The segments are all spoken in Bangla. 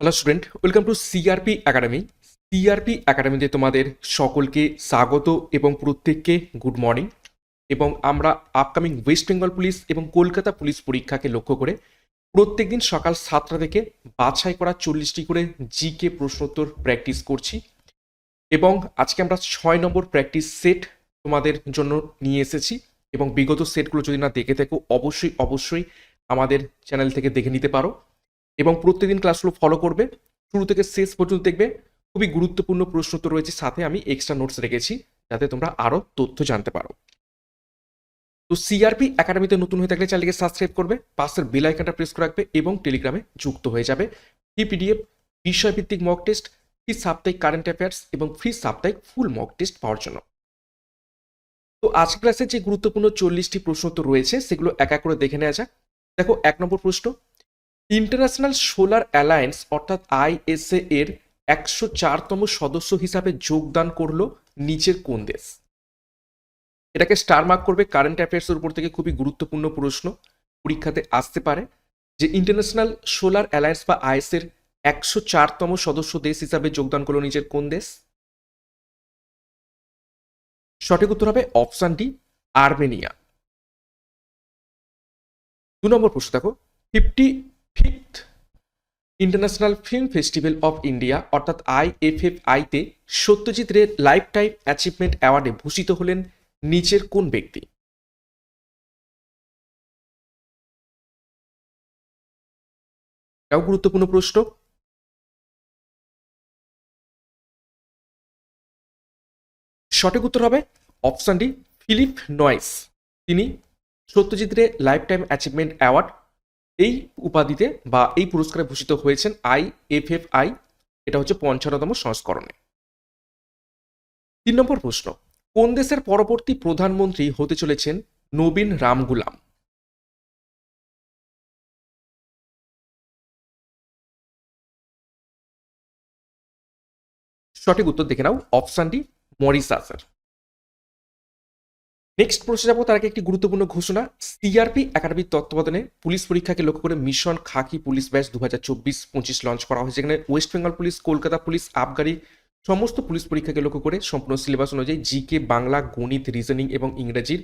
Hello student welcome to CRP academy CRP একাডেমিতে তোমাদের সকলকে স্বাগত এবং প্রত্যেককে গুড মর্নিং এবং আমরা আপকামিং ওয়েস্ট বেঙ্গল পুলিশ এবং কলকাতা পুলিশ পরীক্ষাকে লক্ষ্য করে প্রত্যেক দিন সকাল সাতটা থেকে বাছাই করা চল্লিশটি করে জি জিকে প্রশ্নোত্তর প্র্যাকটিস করছি। এবং আজকে আমরা ছয় নম্বর প্র্যাকটিস সেট তোমাদের জন্য নিয়ে এসেছি। এবং বিগত সেটগুলো যদি না দেখে থাকো, অবশ্যই অবশ্যই আমাদের চ্যানেল থেকে দেখে নিতে পারো। এবং প্রত্যেকদিন ক্লাসগুলো ফলো করবে। শুরু থেকে শেষ পর্যন্ত দেখবে। খুবই গুরুত্বপূর্ণ প্রশ্ন তো রয়েছে। সাথে আমি এক্সট্রা নোটস রেখেছি যাতে তোমরা আরও তথ্য জানতে পারো। তো সিআরপি একাডেমিতে নতুন হয়ে থাকলে চ্যানেলকে সাবস্ক্রাইব করবে। পাশের বেল আইকনটা প্রেস করে রাখবে এবং টেলিগ্রামে যুক্ত হয়ে যাবে। ফ্রি পিডিএফ বিষয়ভিত্তিক মক টেস্ট ফ্রি সাপ্তাহিক কারেন্ট অ্যাফেয়ার্স এবং ফ্রি সাপ্তাহিক ফুল মক টেস্ট পাওয়ার জন্য। তো আজ ক্লাসে যে গুরুত্বপূর্ণ চল্লিশটি প্রশ্ন তো রয়েছে, সেগুলো এক এক করে দেখে নেওয়া যাক। দেখো, এক নম্বর প্রশ্ন ইন্টারন্যাশনাল সোলার অ্যালায়েন্স, অর্থাৎ আইএসএ, এর একশো চারতম সদস্য হিসাবে যোগদান করল নিচের কোন দেশ? এটাকে স্টার মার্ক করবে কারেন্ট অ্যাফেয়ার্সের উপর থেকে খুবই গুরুত্বপূর্ণ প্রশ্ন, পরীক্ষাতে আসতে পারে, যে ইন্টারন্যাশনাল সোলার অ্যালায়েন্স বা আইএস এর একশো চারতম সদস্য দেশ হিসাবে যোগদান করল নিচের কোন দেশ? সঠিক উত্তর হবে অপশন ডি আর্মেনিয়া। দু নম্বর প্রশ্ন দেখো fifty fifth international film festival of India অর্থাৎ আইএফএফ আইতে সত্যজিৎ রে লাইফ টাইম অ্যাচিভমেন্ট অ্যাওয়ার্ডে ভূষিত হলেন নিচের কোন ব্যক্তি? এটাও গুরুত্বপূর্ণ প্রশ্ন? সঠিক উত্তর হবে অপশন ডি, ফিলিপ নয়েস। তিনি সত্যজিৎ রে লাইফ টাইম অ্যাচিভমেন্ট অ্যাওয়ার্ড এই উপাধিতে বা এই পুরস্কারে ভূষিত হয়েছেন আই এফ এফ আই, এটা হচ্ছে পঞ্চান্নতম সংস্করণে। তিন নম্বর প্রশ্ন, কোন দেশের পরবর্তী প্রধানমন্ত্রী হতে চলেছেন নবীন রামগুলাম? সঠিক উত্তর দেখে নাও, অপশন ডি, মরিসাসের। নেক্সট প্রশ্ন যাব, তার আগে একটি গুরুত্বপূর্ণ ঘোষণা। সিআরপি একাডেমির তত্ত্বাবধানে পুলিশ পরীক্ষাকে লক্ষ্য করে মিশন খাকি পুলিশ ব্যাচ দু হাজার চব্বিশ পঁচিশ লঞ্চ করা হয়েছে। যেখানে West Bengal police, Kolkata police আবগারি সমস্ত পুলিশ পরীক্ষাকে লক্ষ্য করে সম্পূর্ণ সিলেবাস অনুযায়ী জিকে বাংলা গণিত রিজনিং এবং ইংরেজির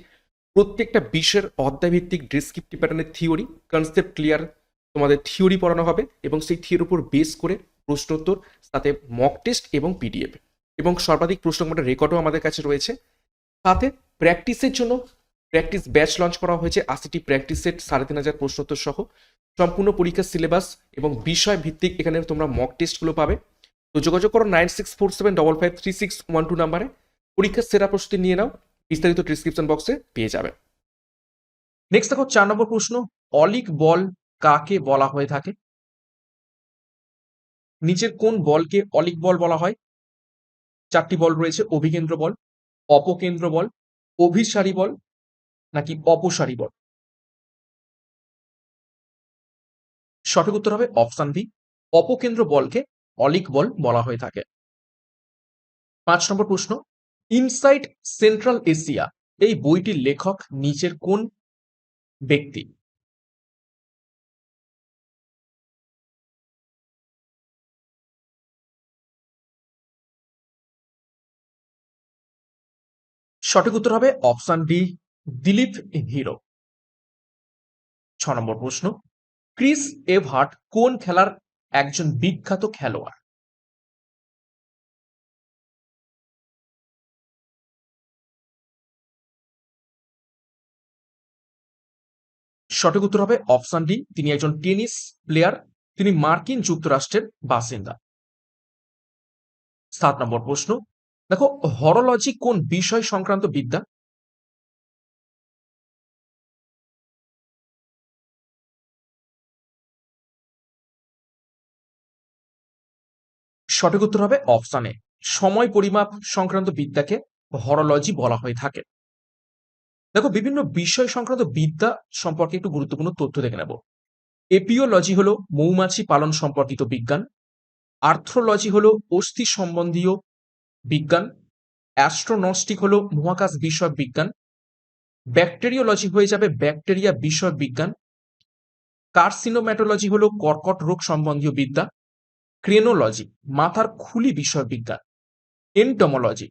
প্রত্যেকটা বিষয়ের অধ্যায়ভিত্তিক ডিসক্রিপটিভ প্যাটার্নের থিওরি কনসেপ্ট ক্লিয়ার তোমাদের থিওরি পড়ানো হবে এবং সেই থিওরির উপর বেস করে প্রশ্নোত্তর, সাথে মক টেস্ট এবং পিডিএফ এবং সর্বাধিক প্রশ্ন রেকর্ডও আমাদের কাছে রয়েছে। সাথে প্র্যাকটিসের জন্য প্র্যাকটিস ব্যাচ লঞ্চ করা হয়েছে আশিটি প্র্যাকটিস সেট সাড়ে তিন হাজার প্রশ্নোত্তর সহ। সম্পূর্ণ পরীক্ষার সিলেবাস এবং বিষয় ভিত্তিক এখানে তোমরা মক টেস্টগুলো পাবে। তো যোগাযোগ করো nine six four seven double five three six one two নাম্বারে পরীক্ষার সেরা প্রস্তুতি নিয়ে নাও, বিস্তারিত ডিসক্রিপশন বক্সে পেয়ে যাবে। নেক্সট দেখো, চার নম্বর প্রশ্ন, অলিক বল কাকে বলা হয়ে থাকে? নিচের কোন বলকে অলিক বল বলা হয়? চারটি বল রয়েছে, অভিকেন্দ্র বল, অপকেন্দ্র বল অভিসারী বল নাকি অপসারী বল? সঠিক উত্তর হবে অপশান বি। অপকেন্দ্র বলকে অলিক বল বলা হয়ে থাকে। পাঁচ নম্বর প্রশ্ন, ইনসাইট সেন্ট্রাল এশিয়া, এই বইটির লেখক নিচের কোন ব্যক্তি? সঠিক উত্তর হবে অপশন ডি দিলীপ হিরো। ছ নম্বর প্রশ্ন, ক্রিস এভার্ট কোন খেলার একজন বিখ্যাত খেলোয়াড়? সঠিক উত্তর হবে অপশন ডি, তিনি একজন টেনিস প্লেয়ার, তিনি মার্কিন যুক্তরাষ্ট্রের বাসিন্দা। সাত নম্বর প্রশ্ন দেখো হরোলজি কোন বিষয় সংক্রান্ত বিদ্যা? সঠিক উত্তর হবে অপশানে সময় পরিমাপ সংক্রান্ত বিদ্যাকে হরোলজি বলা হয়ে থাকে। দেখো, বিভিন্ন বিষয় সংক্রান্ত বিদ্যা সম্পর্কে একটু গুরুত্বপূর্ণ তথ্য দেখে নেব। এপিওলজি হলো মৌমাছি পালন সম্পর্কিত বিজ্ঞান। আর্থ্রোলজি হলো অস্থি সম্বন্ধীয় বিজ্ঞান অ্যাস্ট্রোনস্টিক হলো মহাকাশ বিষয়ক বিজ্ঞান ব্যাকটেরিওলজি হয়ে যাবে ব্যাকটেরিয়া বিষয়ক বিজ্ঞান কার্সিনোম্যাটোলজি হলো কর্কট রোগ সম্বন্ধীয় বিদ্যা ক্রেনোলজি মাথার খুলি বিষয় বিজ্ঞান এন্টমোলজি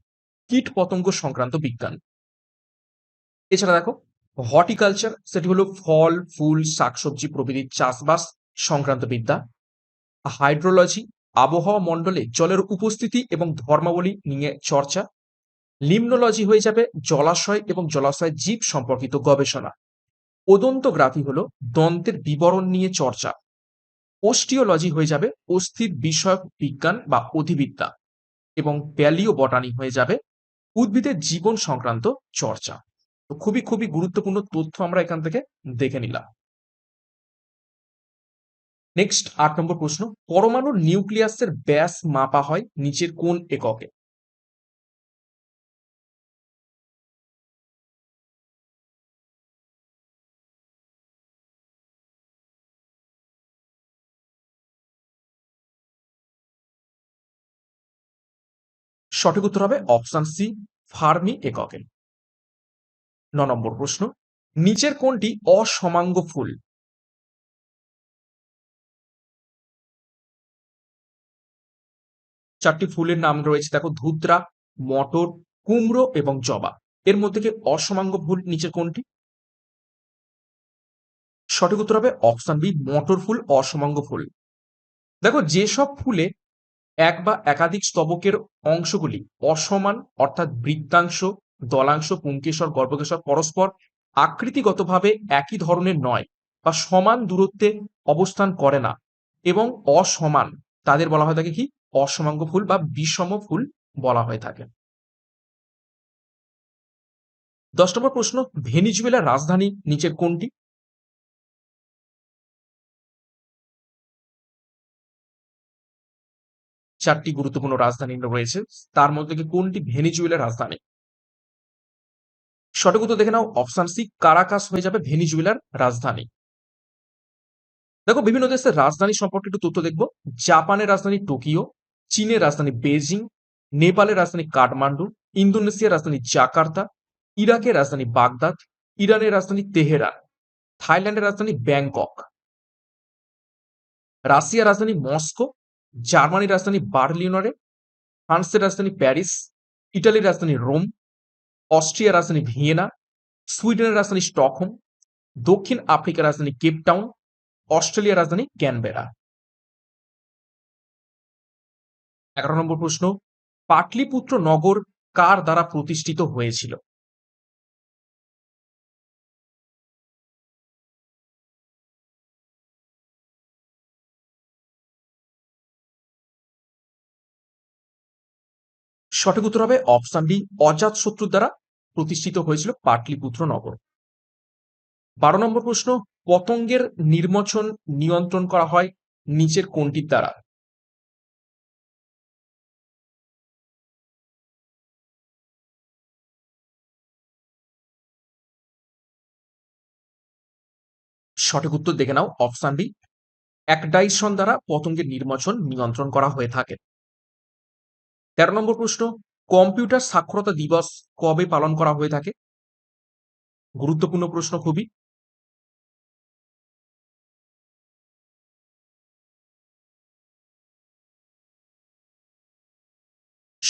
কীট পতঙ্গ সংক্রান্ত বিজ্ঞান। এছাড়া দেখো হর্টিকালচার সেটি হলো ফল, ফুল, শাকসবজি প্রভৃতির চাষবাস সংক্রান্ত বিদ্যা হাইড্রোলজি আবহাওয়া মণ্ডলে জলের উপস্থিতি এবং ধর্মাবলী নিয়ে চর্চা লিমনোলজি হয়ে যাবে জলাশয় এবং জলাশয় জীব সম্পর্কিত গবেষণা। ওদন্তগ্রাফি হলো দন্তের বিবরণ নিয়ে চর্চা। ওস্টিওলজি হয়ে যাবে অস্থির বিষয়ক বিজ্ঞান বা অধিবিদ্যা এবং প্যালিও বটানি হয়ে যাবে উদ্ভিদের জীবন সংক্রান্ত চর্চা। খুবই খুবই গুরুত্বপূর্ণ তথ্য আমরা এখান থেকে দেখে নিলাম। নেক্সট আট নম্বর প্রশ্ন পরমাণুর নিউক্লিয়াসের ব্যাস মাপা হয় নিচের কোন এককে? সঠিক উত্তর হবে অপশন সি, ফার্মি এককে। ন নম্বর প্রশ্ন, নিচের কোনটি অসমাঙ্গ ফুল? চারটি ফুলের নাম রয়েছে। দেখো, ধুত্রা, মটর, কুমড়ো এবং জবা। এর মধ্যে থেকে অসমাঙ্গ ফুল? নিচে কোনটি? সঠিক উত্তর হবে অপশন বি, মটর ফুল, অসমাঙ্গ ফুল। দেখো, যেসব ফুলে এক বা একাধিক স্তবকের অংশগুলি অসমান, অর্থাৎ বৃত্তাংশ, দলাংশ, পুঙ্কেশ্বর, গর্ভকেশ্বর, পরস্পর আকৃতিগতভাবে একই ধরনের নয় বা সমান দূরত্বে অবস্থান করে না এবং অসমান। তাদের বলা হয় থাকে কি? অসমাঙ্গ ফুল বা বিষম ফুল বলা হয়ে থাকে। দশ নম্বর প্রশ্ন, ভেনিজুয়েলার রাজধানী নিচের কোনটি? চারটি গুরুত্বপূর্ণ রাজধানী রয়েছে। তার মধ্যে কোনটি ভেনিজুয়েলার রাজধানী? সঠিক উত্তর দেখে নাও। অপশন সি, কারাকাস হয়ে যাবে ভেনিজুয়েলার রাজধানী। দেখো, বিভিন্ন দেশের রাজধানী সম্পর্কে একটু তথ্য দেখব। জাপানের রাজধানী টোকিও, চীনের রাজধানী বেজিং নেপালের রাজধানী কাঠমান্ডু, ইন্দোনেশিয়ার রাজধানী জাকার্তা, ইরাকের রাজধানী বাগদাদ, ইরানের রাজধানী তেহরান, থাইল্যান্ডের রাজধানী ব্যাংকক, রাশিয়ার রাজধানী মস্কো, জার্মানির রাজধানী বার্লিনরে, ফ্রান্সের রাজধানী প্যারিস, ইটালির রাজধানী রোম, অস্ট্রিয়ার রাজধানী ভিয়েনা, সুইডেনের রাজধানী স্টকহোম, দক্ষিণ আফ্রিকার রাজধানী কেপটাউন অস্ট্রেলিয়ার রাজধানী ক্যানবেরা। এগারো নম্বর প্রশ্ন, পাটলিপুত্র নগর কার দ্বারা প্রতিষ্ঠিত হয়েছিল? সঠিক উত্তর হবে অপশন ডি অজাত শত্রুর দ্বারা প্রতিষ্ঠিত হয়েছিল পাটলিপুত্র নগর। বারো নম্বর প্রশ্ন, পতঙ্গের নির্মোচন নিয়ন্ত্রণ করা হয় নিচের কোনটির দ্বারা? সঠিক উত্তর দেখে নাও, অপশন বি একডাইশন দ্বারা পতঙ্গের নির্বাচন নিয়ন্ত্রণ করা হয়ে থাকে। তেরো নম্বর প্রশ্ন, কম্পিউটার সাক্ষরতা দিবস কবে পালন করা হয়ে থাকে? গুরুত্বপূর্ণ প্রশ্ন খুবই।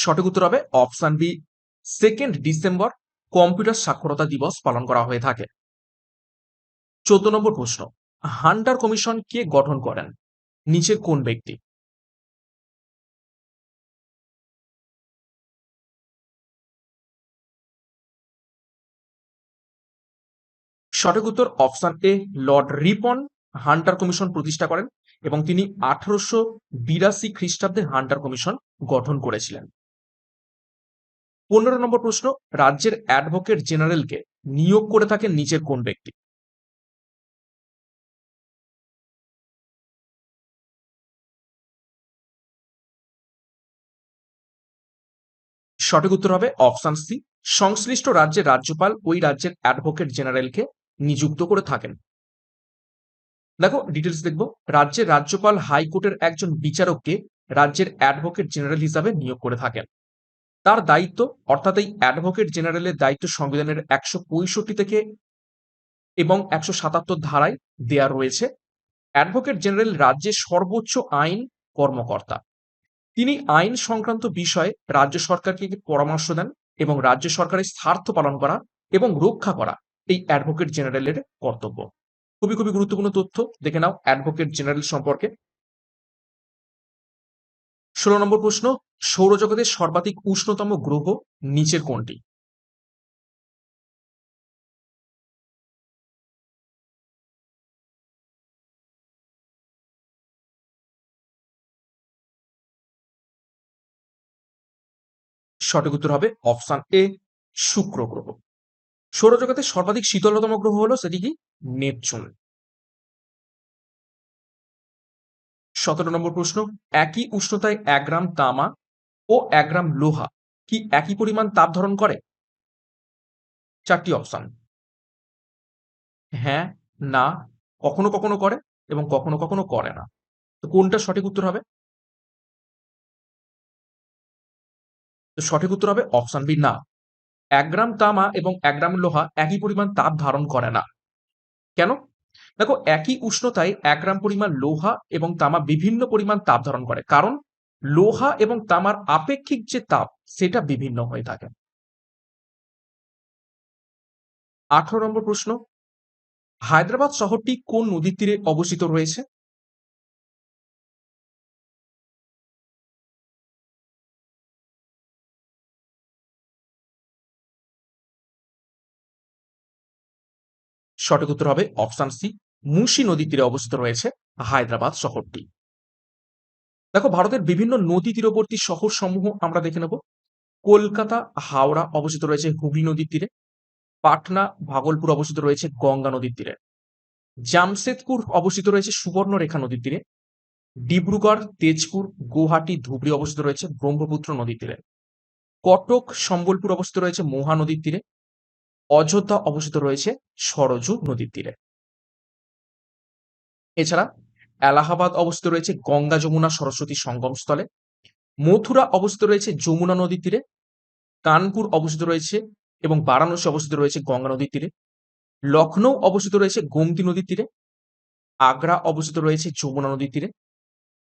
সঠিক উত্তর হবে option B second December computer সাক্ষরতা দিবস পালন করা হয়ে থাকে। চোদ্দ নম্বর প্রশ্ন, হান্টার কমিশন কে গঠন করেন? নিচের কোন ব্যক্তি? সঠিক উত্তর option A Lord Ripon Hunter commission প্রতিষ্ঠা করেন এবং তিনি আঠারোশো বিরাশি খ্রিস্টাব্দে হান্টার কমিশন গঠন করেছিলেন। পনেরো নম্বর প্রশ্ন, রাজ্যের অ্যাডভোকেট জেনারেলকে নিয়োগ করে থাকেন নিচের কোন ব্যক্তি? সঠিক উত্তর হবে অপশন সি সংশ্লিষ্ট রাজ্যের রাজ্যপাল ওই রাজ্যের অ্যাডভোকেট জেনারেলকে নিযুক্ত করে থাকেন। দেখো ডিটেলস দেখব। রাজ্যের রাজ্যপাল হাইকোর্টের একজন বিচারককে রাজ্যের অ্যাডভোকেট জেনারেল হিসাবে নিয়োগ করে থাকেন। তার দায়িত্ব, অর্থাৎ এই অ্যাডভোকেট জেনারেলের দায়িত্ব সংবিধানের একশো পঁয়ষট্টি থেকে এবং একশো সাতাত্তর ধারায় দেয়া রয়েছে। অ্যাডভোকেট জেনারেল রাজ্যের সর্বোচ্চ আইন কর্মকর্তা। তিনি আইন সংক্রান্ত বিষয়ে রাজ্য সরকারকে পরামর্শ দেন এবং রাজ্য সরকারের স্বার্থ পালন করা এবং রক্ষা করা এই অ্যাডভোকেট জেনারেলের কর্তব্য। খুবই খুবই গুরুত্বপূর্ণ তথ্য। দেখে নাও অ্যাডভোকেট জেনারেল সম্পর্কে ষোলো নম্বর প্রশ্ন, সৌরজগতের সর্বাধিক উষ্ণতম গ্রহ নিচের কোনটি? সঠিক উত্তর হবে অপশন এ, শুক্র গ্রহ। সৌরজগতের সর্বাধিক শীতলতম গ্রহ হলো সেটি কি? নেপচুন। সতেরো নম্বর প্রশ্ন, একই উষ্ণতায় এক গ্রাম তামা ও এক গ্রাম লোহা কি একই পরিমাণ তাপ ধারণ করে? চারটি অপশন হ্যাঁ না, কখনো কখনো করে এবং কখনো কখনো করে না। তো কোনটা সঠিক উত্তর হবে? তো সঠিক উত্তর হবে অপশন বি না। এক গ্রাম তামা এবং এক গ্রাম লোহা একই পরিমাণ তাপ ধারণ করে না। কেন? দেখো, একই উষ্ণতায় এক গ্রাম পরিমাণ লোহা এবং তামা বিভিন্ন পরিমাণ তাপ ধারণ করে। কারণ লোহা এবং তামার আপেক্ষিক যে তাপ, সেটা বিভিন্ন হয়ে থাকে। আঠারো নম্বর প্রশ্ন, হায়দ্রাবাদ শহরটি কোন নদীর তীরে অবস্থিত রয়েছে? সঠিক উত্তর হবে অপশন সি মুসি নদীর তীরে অবস্থিত রয়েছে হায়দ্রাবাদ শহরটি। দেখো, ভারতের বিভিন্ন নদী তীরবর্তী শহর সমূহ আমরা দেখে নেব। কলকাতা, হাওড়া অবস্থিত রয়েছে হুগলি নদীর তীরে। পাটনা, ভাগলপুর অবস্থিত রয়েছে গঙ্গা নদীর তীরে। জামশেদপুর অবস্থিত রয়েছে সুবর্ণরেখা নদীর তীরে। ডিব্রুগড়, তেজপুর, গুয়াহাটি, ধুবড়ি অবস্থিত রয়েছে ব্রহ্মপুত্র নদীর তীরে। কটক, সম্বলপুর অবস্থিত রয়েছে মহা নদীর তীরে। অযোধ্যা অবস্থিত রয়েছে সরজু নদীর তীরে। এছাড়া এলাহাবাদ অবস্থিত রয়েছে গঙ্গা যমুনা সরস্বতী সঙ্গমস্থলে মথুরা অবস্থিত রয়েছে যমুনা নদীর তীরে। কানপুর অবস্থিত রয়েছে এবং বারাণসী অবস্থিত রয়েছে গঙ্গা নদীর তীরে। লখনৌ অবস্থিত রয়েছে গোমতী নদীর তীরে। আগ্রা অবস্থিত রয়েছে যমুনা নদীর তীরে।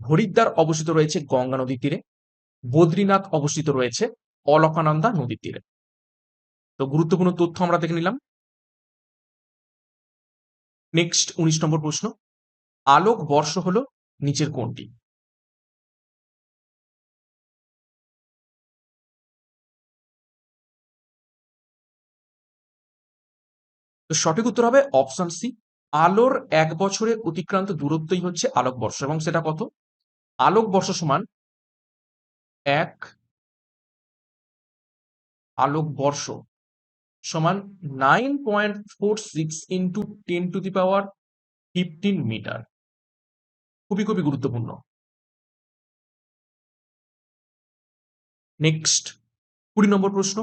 হরিদ্বার অবস্থিত রয়েছে গঙ্গা নদীর তীরে। বদ্রীনাথ অবস্থিত রয়েছে অলকানন্দা নদীর তীরে। তো গুরুত্বপূর্ণ তথ্য আমরা দেখে নিলাম। নেক্সট উনিশ নম্বর প্রশ্ন। আলোক বর্ষ হলো নিচের কোনটি তো সঠিক উত্তর হবে অপশন সি। আলোর এক বছরে অতিক্রান্ত দূরত্বই হচ্ছে আলোক বর্ষ এবং সেটা কত? আলোক বর্ষ সমান এক আলোক বর্ষ সমান nine point four six into ten to the power fifteen metre. খুবই খুবই গুরুত্বপূর্ণ। নেক্সট কুড়ি নম্বর প্রশ্ন।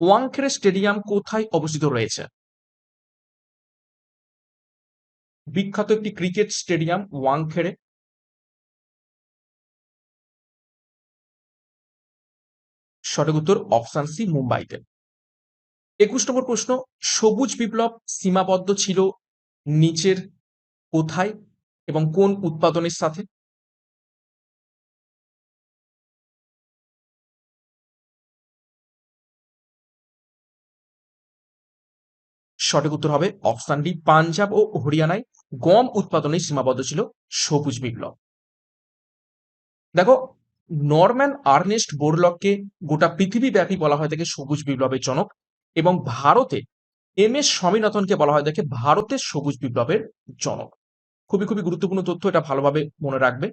ওয়াংখেড়ে স্টেডিয়াম কোথায় অবস্থিত রয়েছে? বিখ্যাত একটি ক্রিকেট স্টেডিয়াম ওয়াংখেড়ে। সঠিক উত্তর অপশন সি, মুম্বাইতে। একুশ নম্বর প্রশ্ন, সবুজ বিপ্লব সীমাবদ্ধ ছিল নিচের কোথায়? এবং কোন উৎপাদনের সাথে? সঠিক উত্তর হবে অপশন ডি, পাঞ্জাব ও হরিয়ানায় গম উৎপাদনে সীমাবদ্ধ ছিল সবুজ বিপ্লব। দেখো, নরম্যান আর্নেস্ট বোরলককে গোটা পৃথিবীব্যাপী বলা হয় থাকে সবুজ বিপ্লবের জনক এবং ভারতে এম এস স্বামীনাথনকে বলা হয় দেখে ভারতের সবুজ বিপ্লবের জনক। খুবই খুবই গুরুত্বপূর্ণ তথ্য, এটা ভালোভাবে মনে রাখবে।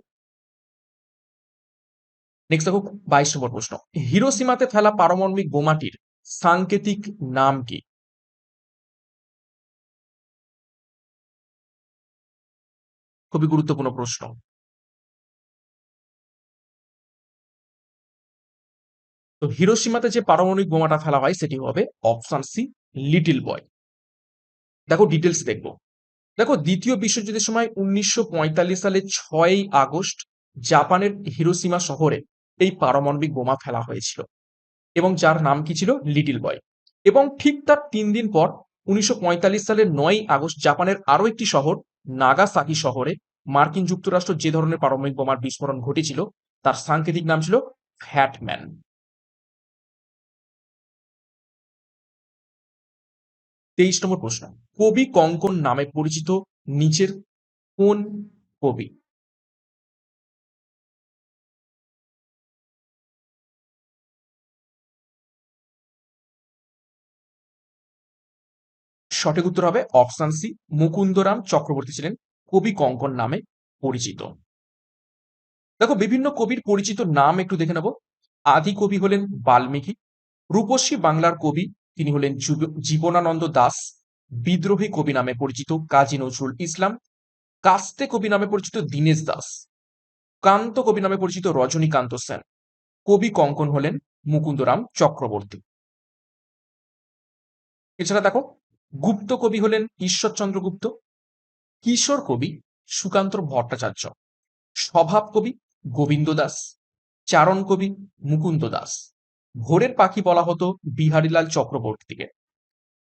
নেক্সট দেখো, বাইশ নম্বর প্রশ্ন। হিরোসীমাতে ফেলা পারমাণবিক বোমাটির সাংকেতিক নাম কি? খুবই গুরুত্বপূর্ণ প্রশ্ন। তো হিরোসীমাতে যে পারমাণবিক বোমাটা ফেলা হয়, সেটি হবে অপশন সি, লিটিল বয়। দেখো ডিটেলস দেখব। দেখো, দ্বিতীয় বিশ্বযুদ্ধের সময় উনিশশো পঁয়তাল্লিশ সালে ছয়ই আগস্ট জাপানের হিরোসীমা শহরে এই পারমাণবিক বোমা ফেলা হয়েছিল এবং যার নাম কি ছিল? Little boy. এবং ঠিক তার তিন দিন পর উনিশশো সালের নয় আগস্ট জাপানের আরও একটি শহর, নাগাসাকি শহরে, মার্কিন যুক্তরাষ্ট্র যে ধরনের পারমাণবিক বোমার বিস্ফোরণ ঘটেছিল, তার সাংকেতিক নাম ছিল ফ্যাটম্যান। তেইশ নম্বর প্রশ্ন। কবি কঙ্কন নামে পরিচিত নিচের কোন কবি? সঠিক উত্তর হবে অপশন সি, মুকুন্দরাম চক্রবর্তী ছিলেন কবি কঙ্কন নামে পরিচিত। দেখো, বিভিন্ন কবির পরিচিত নাম একটু দেখে নেব। আদি কবি হলেন বাল্মীকি, রূপসী বাংলার কবি তিনি হলেন জীবনানন্দ দাস, বিদ্রোহী কবি নামে পরিচিত কাজী নজরুল ইসলাম, কাস্তে কবি নামে পরিচিত দীনেশ দাস, কান্ত কবি নামে পরিচিত রজনীকান্ত সেন, কবি কঙ্কন হলেন মুকুন্দরাম চক্রবর্তী। এছাড়া দেখো, গুপ্ত কবি হলেন ঈশ্বরচন্দ্র গুপ্ত, কিশোর কবি সুকান্ত ভট্টাচার্য, স্বভাব কবি গোবিন্দ দাস, চারণ কবি মুকুন্দ দাস। ভোরের পাখি বলা হতো বিহারীলাল চক্রবর্তীকে।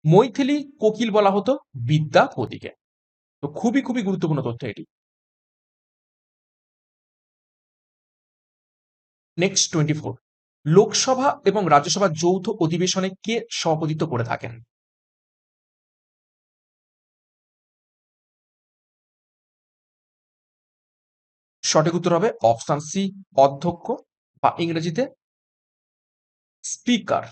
মৈথিলি কোকিল বলা হতো বিদ্যাপতিকে তো খুবই খুবই গুরুত্বপূর্ণ তথ্য এটি। নেক্সট টোয়েন্টি ফোর লোকসভা এবং রাজ্যসভা যৌথ অধিবেশনে কে সভাপতিত্ব করে থাকেন? সঠিক উত্তর হবে অপশন সি, অধ্যক্ষ, বা ইংরেজিতে স্পিকার।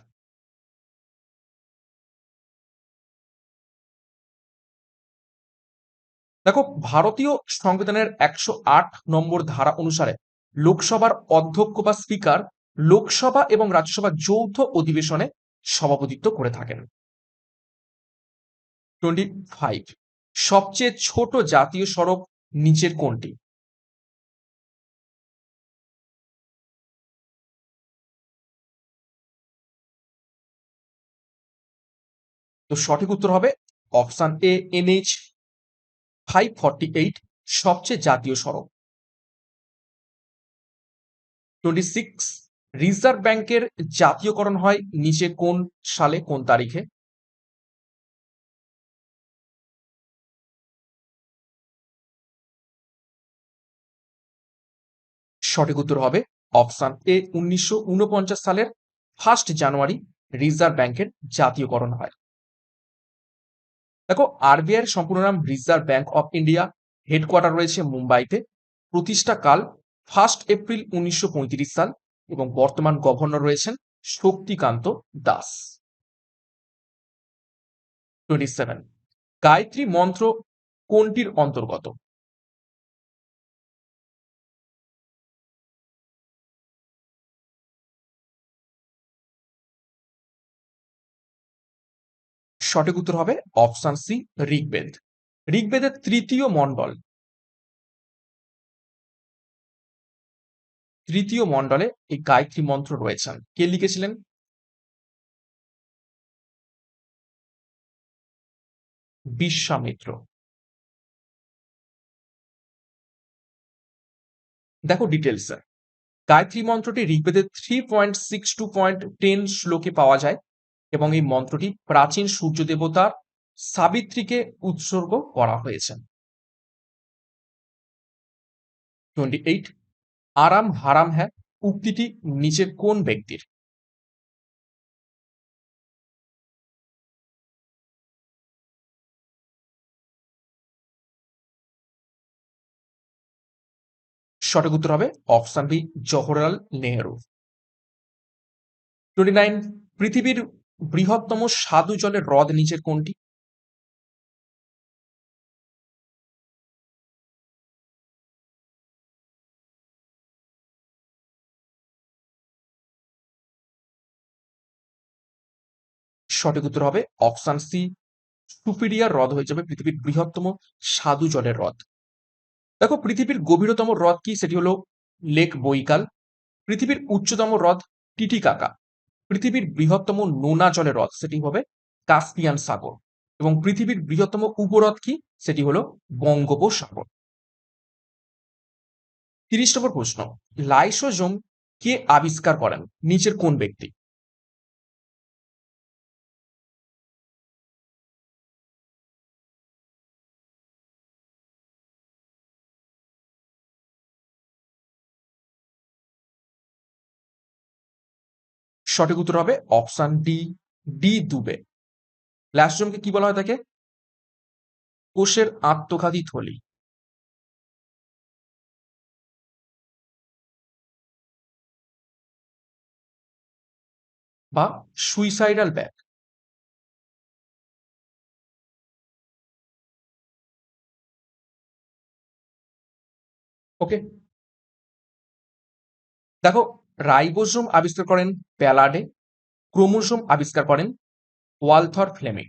দেখো, ভারতীয় সংবিধানের একশো আট নম্বর ধারা অনুসারে লোকসভার অধ্যক্ষ বা স্পিকার লোকসভা এবং রাজ্যসভা যৌথ অধিবেশনে সভাপতিত্ব করে থাকেন। টোয়েন্টি ফাইভ, সবচেয়ে ছোট জাতীয় সড়ক নিচের কোনটি? তো সঠিক উত্তর হবে option A, NH five forty eight, সবচেয়ে জাতীয় সড়ক। টোয়েন্টি সিক্স, রিজার্ভ ব্যাংকের জাতীয়করণ হয় নিচে কোন সালে, কোন তারিখে? সঠিক উত্তর হবে অপশন এ, উনিশশো উনপঞ্চাশ সালের ফার্স্ট জানুয়ারি, রিজার্ভ ব্যাংকের জাতীয়করণ হয়। দেখো আরবিআই এর সম্পূর্ণ নাম reserve bank of India headquarter রয়েছে মুম্বাইতে। প্রতিষ্ঠা কাল ফার্স্ট এপ্রিল উনিশশো পঁয়ত্রিশ সাল এবং বর্তমান গভর্নর রয়েছেন শক্তিকান্ত দাস। টোয়েন্টি সেভেন গায়ত্রী মন্ত্র কোনটির অন্তর্গত? সঠিক উত্তর হবে অপশন সি, ঋগ্বেদ। ঋগ্বেদের তৃতীয় মণ্ডল। তৃতীয় মণ্ডলে এই গায়ত্রী মন্ত্র রয়েছেন। কে লিখেছিলেন? বিশ্বামিত্র দেখো ডিটেলস গায়ত্রী মন্ত্রটি ঋগ্বেদের three point six two point ten শ্লোকে পাওয়া যায়। এবং এই মন্ত্রটি প্রাচীন সূর্য দেবতার সাবিত্রীকে উৎসর্গ করা হয়েছে। টোয়েন্টি এইট আরাম হারাম হ্যাঁ উক্তিটি নিচের কোন ব্যক্তির? সঠিক উত্তর হবে option B, Jawaharlal Nehru. Twenty nine পৃথিবীর বৃহত্তম স্বাদু জলের হ্রদ নিচের কোনটি? সঠিক উত্তর হবে অপশন সি, সুপিরিয়ার হ্রদ হয়ে যাবে পৃথিবীর বৃহত্তম স্বাদু জলের হ্রদ। দেখো, পৃথিবীর গভীরতম হ্রদ কি? সেটি হলো লেক বৈকাল। পৃথিবীর উচ্চতম হ্রদ টিটিকাকা। পৃথিবীর বৃহত্তম নোনা জলের হ্রদ, সেটি হবে কাস্পিয়ান সাগর। এবং পৃথিবীর বৃহত্তম উপহ্রদ কি? সেটি হলো বঙ্গোপসাগর। তিরিশ নম্বর প্রশ্ন, লাইসোজোম কে আবিষ্কার করেন? নিচের কোন ব্যক্তি? সঠিক উত্তর হবে অপশন ডি ডি দুবে। লাস্টজমকে কি বলা হয় তাকে? কোষের আত্মঘাতী থলি। বা সুইসাইডাল ব্যাগ ওকে দেখো রাইবোসোম আবিষ্কার করেন প্যালাডে, ক্রোমোসোম আবিষ্কার করেন ওয়ালথর ফ্লেমিং।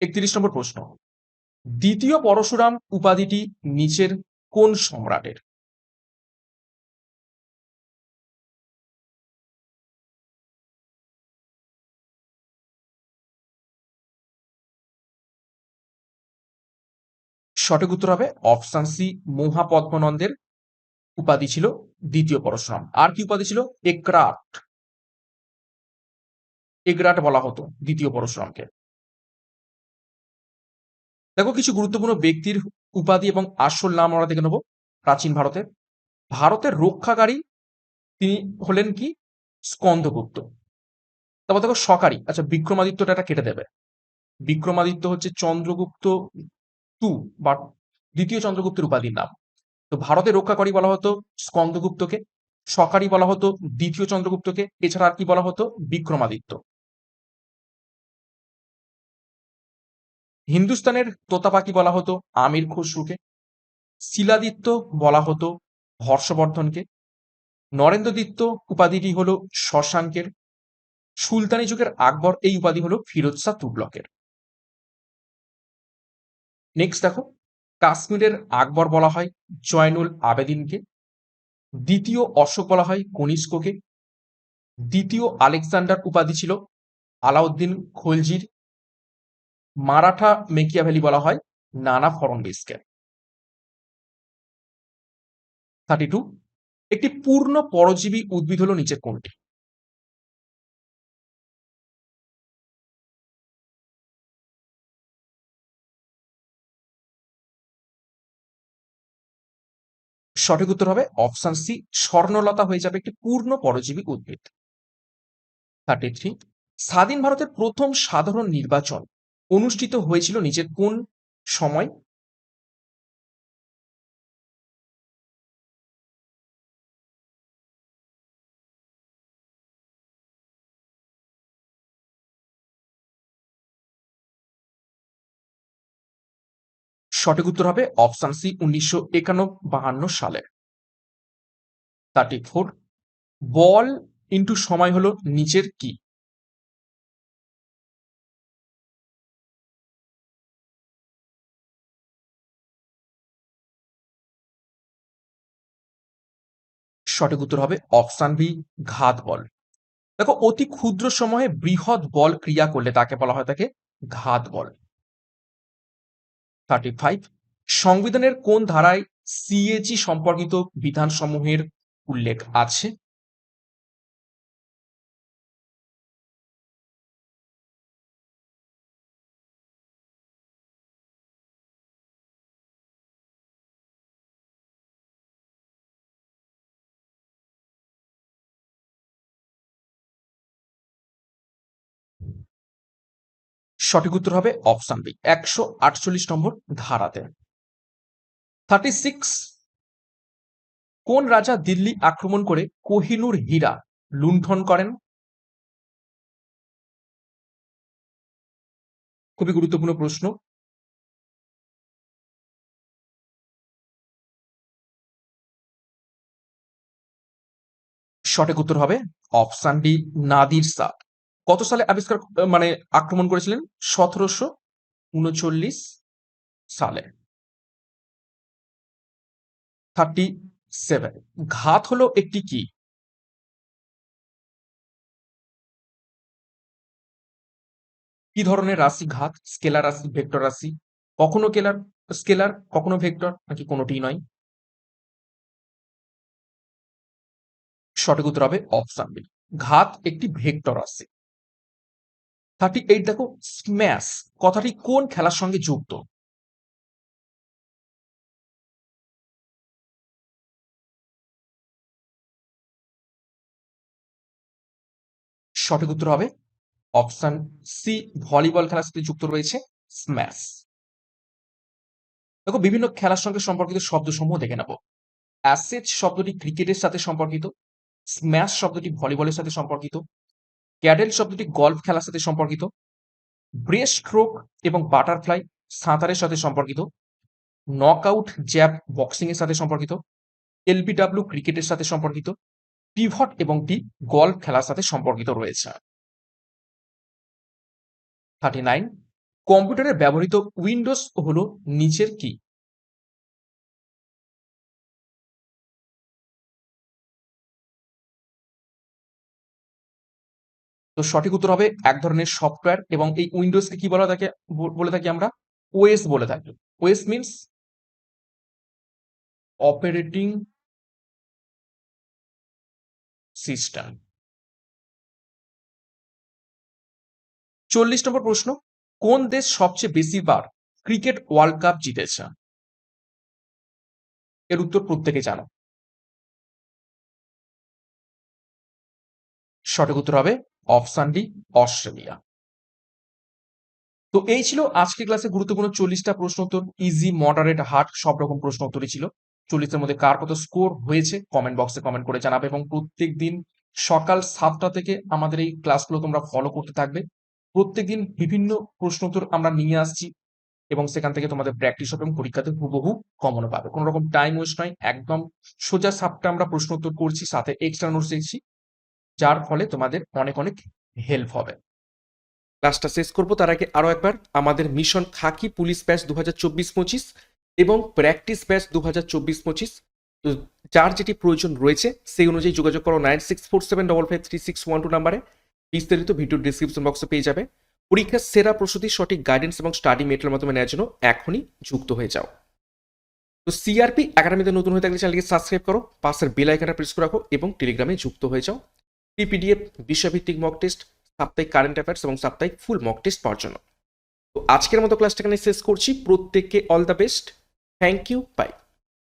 একত্রিশ নম্বর প্রশ্ন। দ্বিতীয় পরশুরাম উপাধিটি নিচের কোন সম্রাটের? সঠিক উত্তর হবে অপশন সি, মহাপদ্মনন্দের উপাধি ছিল দ্বিতীয় পরশুরাম। আর কি উপাধি ছিল? একরাট। এগরাট বলা হতো দ্বিতীয় পরশুরামকে। দেখো, কিছু গুরুত্বপূর্ণ ব্যক্তির উপাধি এবং আসল নাম আমরা দেখে নেব প্রাচীন ভারতের। ভারতের রক্ষাকারী তিনি হলেন কি? স্কন্দগুপ্ত তারপর দেখো, সকারি। আচ্ছা বিক্রমাদিত্যটা এটা কেটে দেবে। বিক্রমাদিত্য হচ্ছে চন্দ্রগুপ্ত টু বা দ্বিতীয় চন্দ্রগুপ্তের উপাধির নাম। তো ভারতের রক্ষাকারী বলা হতো স্কন্দগুপ্তকে সকারি বলা হতো দ্বিতীয় চন্দ্রগুপ্তকে, এছাড়া আর কি বলা হতো? বিক্রমাদিত্য। হিন্দুস্তানের তোতা পাখি বলা হতো আমির খসরুকে, শিলাদিত্য বলা হতো হর্ষবর্ধনকে, নরেন্দ্রদিত্য উপাধিটি হলো শশাঙ্কের, সুলতানি যুগের আকবর এই উপাধি হলো ফিরোজ শাহ তুগলকের। নেক্সট দেখো কাশ্মীরের আকবর বলা হয় জয়নুল আবেদিনকে। দ্বিতীয় অশোক বলা হয় কনিষ্ককে। দ্বিতীয় আলেকজান্ডার উপাধি ছিল আলাউদ্দিন খলজির। মারাঠা মেকিয়াভেলি বলা হয় নানা ফরঙ্গিসকে থার্টি টু একটি পূর্ণ পরজীবী উদ্ভিদ হলো নিচের কোনটি সঠিক উত্তর হবে অপশন সি, স্বর্ণলতা হয়ে যাবে একটি পূর্ণ পরজীবিক উদ্ভিদ। থার্টি থ্রি স্বাধীন ভারতের প্রথম সাধারণ নির্বাচন অনুষ্ঠিত হয়েছিল নিচের কোন সময়? সঠিক উত্তর হবে অপশন সি, উনিশশো একান্ন বাহান্ন সালে। থার্টি ফোর বল ইন্টু সময় হলো নিচের কি? সঠিক উত্তর হবে অপশান বি, ঘাত বল। দেখো, অতি ক্ষুদ্র সময়ে বৃহৎ বল ক্রিয়া করলে তাকে বলা হয় তাকে ঘাত বল। থার্টি ফাইভ সংবিধানের কোন ধারায় সিএজি সম্পর্কিত বিধানসমূহের উল্লেখ আছে? সঠিক উত্তর হবে অপশন বি একশো আটচল্লিশ নম্বর ধারাতে। থার্টি সিক্স কোন রাজা দিল্লি আক্রমণ করে কোহিনুর হীরা লুণ্ঠন করেন? খুবই গুরুত্বপূর্ণ প্রশ্ন। সঠিক উত্তর হবে অপশন ডি নাদির শাহ কত সালে আবিষ্কার মানে আক্রমণ করেছিলেন? সতেরোশো উনচল্লিশ সালে। Thirty seven. ঘাত হলো একটি কি? কি ধরনের রাশি ঘাত? স্কেলার রাশি, ভেক্টর রাশি? কখনো কেলার স্কেলার, কখনো ভেক্টর? নাকি কোনোটিই নয়? সঠিক উত্তর হবে অপশন বি ঘাত একটি ভেক্টর রাশি থার্টি এইট দেখো স্ম্যাশ কথাটি কোন খেলার সঙ্গে যুক্ত? সঠিক উত্তর হবে অপশন সি ভলিবল খেলার সাথে যুক্ত রয়েছে স্ম্যাশ দেখো, বিভিন্ন খেলার সঙ্গে সম্পর্কিত শব্দসমূহ দেখে নেব। অ্যাসেজ শব্দটি ক্রিকেটের সাথে সম্পর্কিত স্ম্যাশ শব্দটি ভলিবলের সাথে সম্পর্কিত ক্যাডেল শব্দটি গল্ফ খেলার সাথে সম্পর্কিত, ব্রেস্ট স্ট্রোক এবং বাটারফ্লাই সাঁতারের সাথে সম্পর্কিত, নকআউট জ্যাব বক্সিং এর সাথে সম্পর্কিত, এলবিডাব্লিউ ক্রিকেটের সাথে সম্পর্কিত, পিভট এবং টি গল্ফ খেলার সাথে সম্পর্কিত রয়েছে। থার্টি নাইন, কম্পিউটারে ব্যবহৃত উইন্ডোজ হলো নিচের কি? তো সঠিক উত্তর হবে এক ধরনের সফটওয়্যার এবং এই উইন্ডোজকে কি বলা থাকে বলে থাকি আমরা? ওএস বলে থাকি। ওএস মিন্স অপারেটিং সিস্টেম চল্লিশ নম্বর প্রশ্ন, কোন দেশ সবচেয়ে বেশি বার ক্রিকেট ওয়ার্ল্ড কাপ জিতেছে? এর উত্তর প্রত্যেকে জানো। সঠিক উত্তর হবে অপশন ডি অস্ট্রেলিয়া। তো এই ছিল আজকে ক্লাসে গুরুত্বপূর্ণ চল্লিশটা প্রশ্ন উত্তর। ইজি মডারেট হার্ড সব রকম প্রশ্ন উত্তরই ছিল। চল্লিশের মধ্যে কার কত স্কোর হয়েছে কমেন্ট বক্সে কমেন্ট করে জানাবে এবং প্রত্যেক দিন সকাল সাতটা থেকে আমাদের এই ক্লাসগুলো তোমরা ফলো করতে থাকবে। প্রত্যেকদিন বিভিন্ন প্রশ্ন উত্তর আমরা নিয়ে আসছি এবং সেখান থেকে তোমাদের প্র্যাকটিস হবে এবং পরীক্ষাতে হুবহু কমনও পাবে। কোনো রকম টাইম ওয়েস্ট নয়, একদম সোজা সাপটা আমরা প্রশ্ন উত্তর করছি, সাথে এক্সট্রা নোটস দিচ্ছি। যার ফলে তোমাদের অনেক অনেক হেল্প হবে। ক্লাসটা শেষ করব, তার আগে আরও একবার। আমাদের মিশন খাকি পুলিশ ব্যাচ দু হাজার চব্বিশ পঁচিশ এবং প্র্যাকটিস ব্যাচ দু হাজার চব্বিশ পঁচিশ। তো যার যেটি প্রয়োজন রয়েছে, সেই অনুযায়ী যোগাযোগ করো nine six four seven double five three six one two নাম্বারে। বিস্তারিত ভিডিও ডিসক্রিপশন বক্সে পেয়ে যাবে। পরীক্ষার সেরা প্রস্তুতির সঠিক গাইডেন্স এবং স্টাডি মেটেরিয়াল মাধ্যমে নেওয়ার জন্য এখনই যুক্ত হয়ে যাও। তো সিআরপি একাডেমিতে নতুন হয়ে থাকলে চ্যানেলকে সাবস্ক্রাইব করো, পাশের বেল আইকনটা প্রেস করে রাখো এবং টেলিগ্রামে যুক্ত হয়ে যাও। পিপিডিএফ বিশ্বভিত্তিক মক টেস্ট সাপ্তাহিক কারেন্ট অ্যাফেয়ার্স এবং সাপ্তাহিক ফুল মক টেস্ট পাওয়ার জন্য। তো আজকের মতো ক্লাসটা এখানে শেষ করছি। প্রত্যেককে all the best thank you bye